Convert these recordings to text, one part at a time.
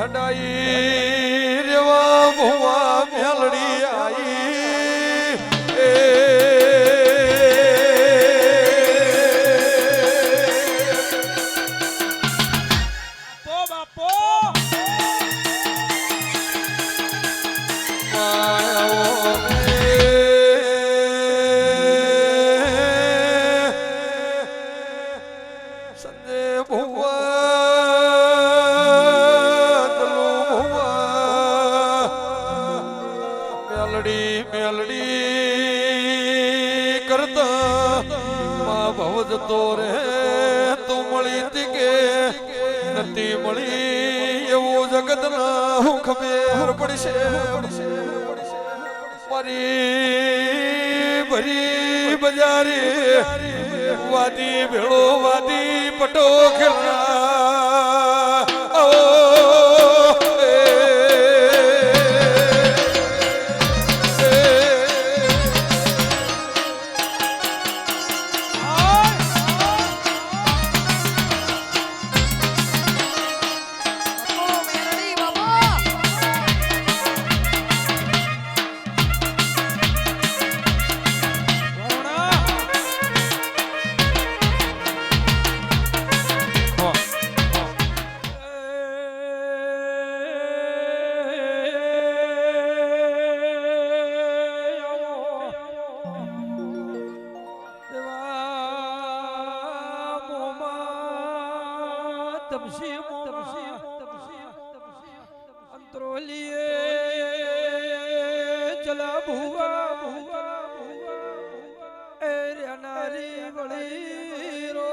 હડાઈ. મળી, એવો જગત ના હું ખબર પડશે. પરી ભરી બજારે વાદી ભેળો વાદી પટો ખેલા અનારી વળી રો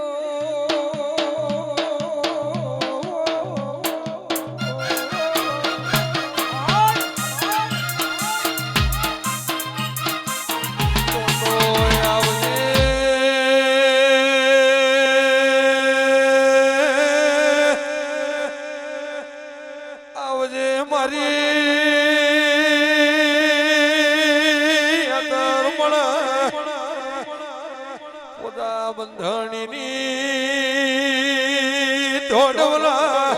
આવજે મારી બંધણીની ઢોડવલા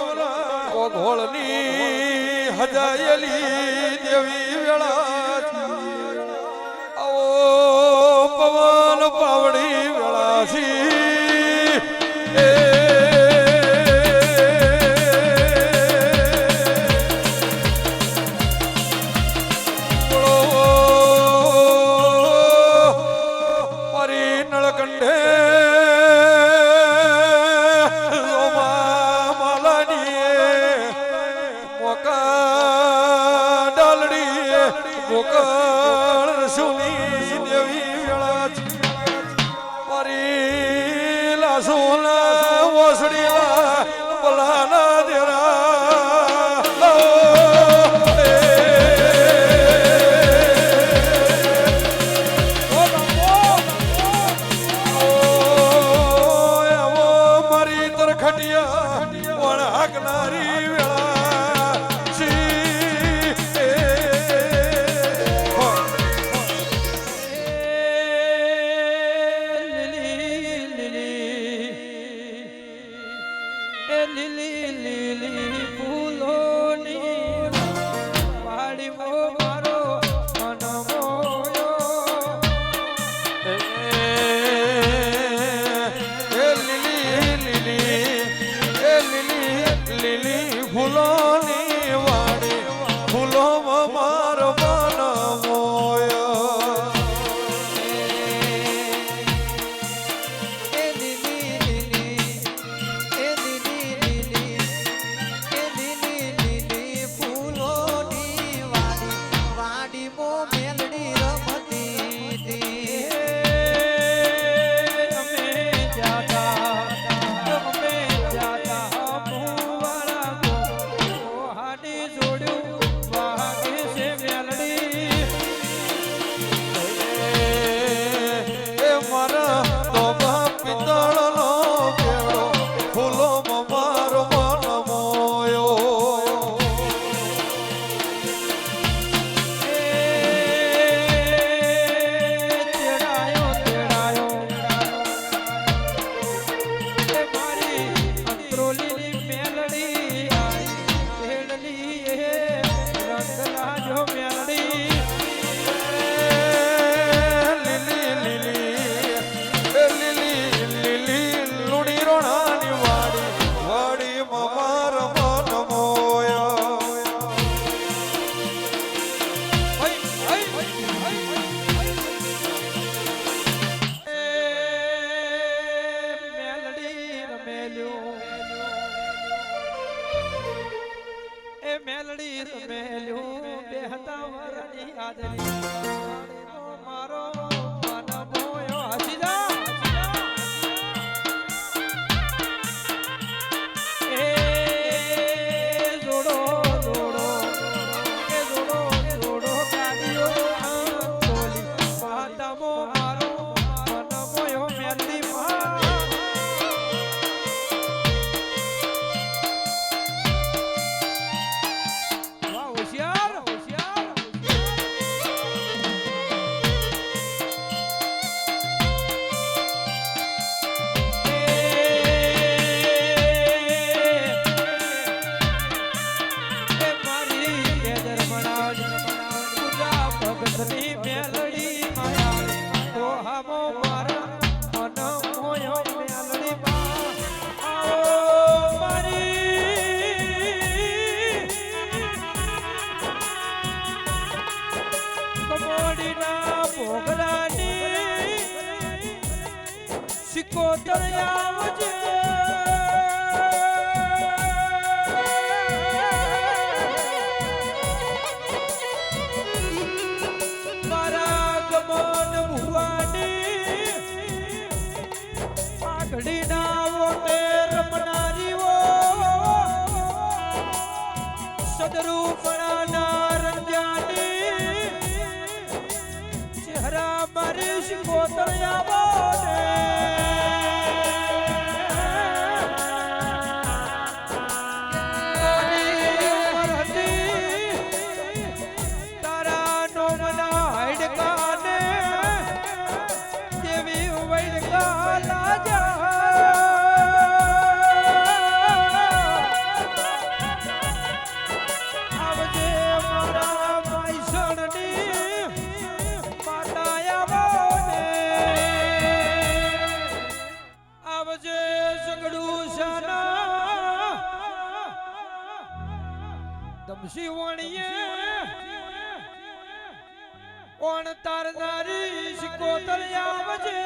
કોઘોળની હજાયેલી દેવી વેળા આવો પવન પાવડી ગોકળ સુની তোর আওয়াজে શિવણીએ ઓણ તારનારી શિકોતર આવજે?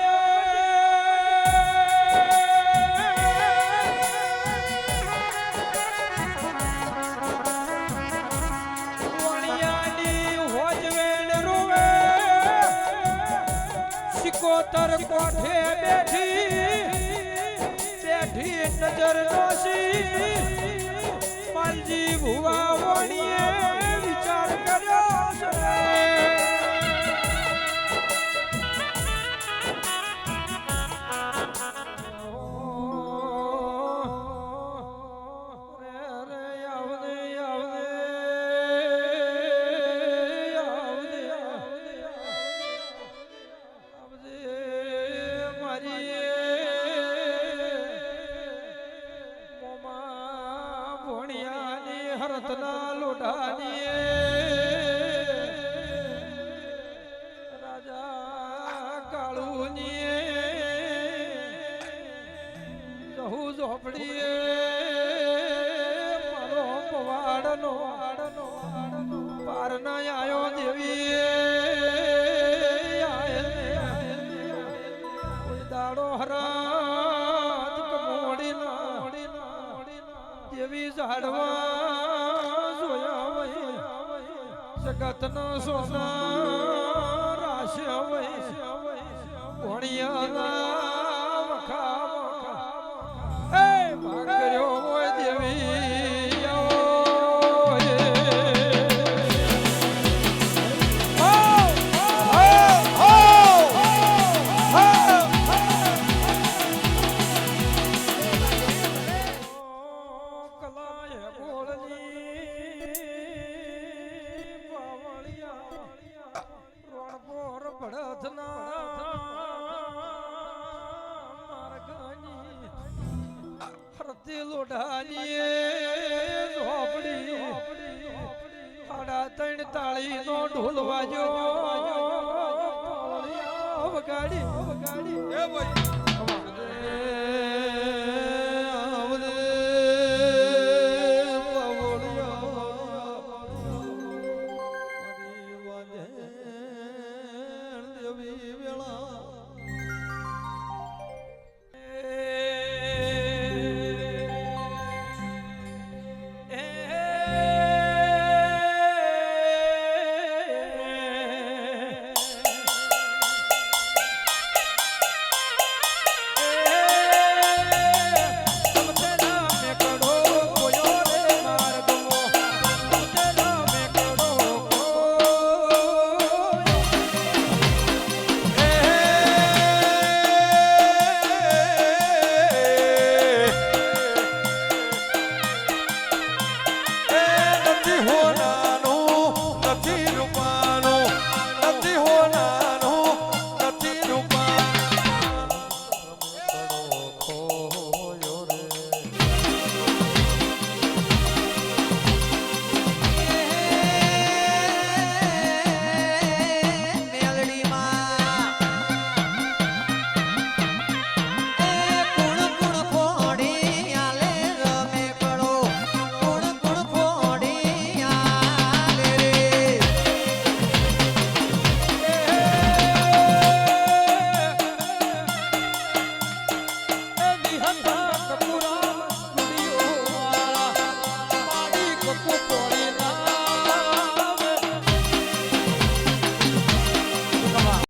કોતર કોઠે બેઠી બેઠી નજર નોશી. ગોપાલજી ભુવા વણીએ લાડવા જોયા જગતનો સોના રાશ હોય ભણિયા તે લોઢાની ઝોપડી સાડા ત્રણ તાળી નો ઢોલ વાજો વગાડી વગાડી એ ભાઈ.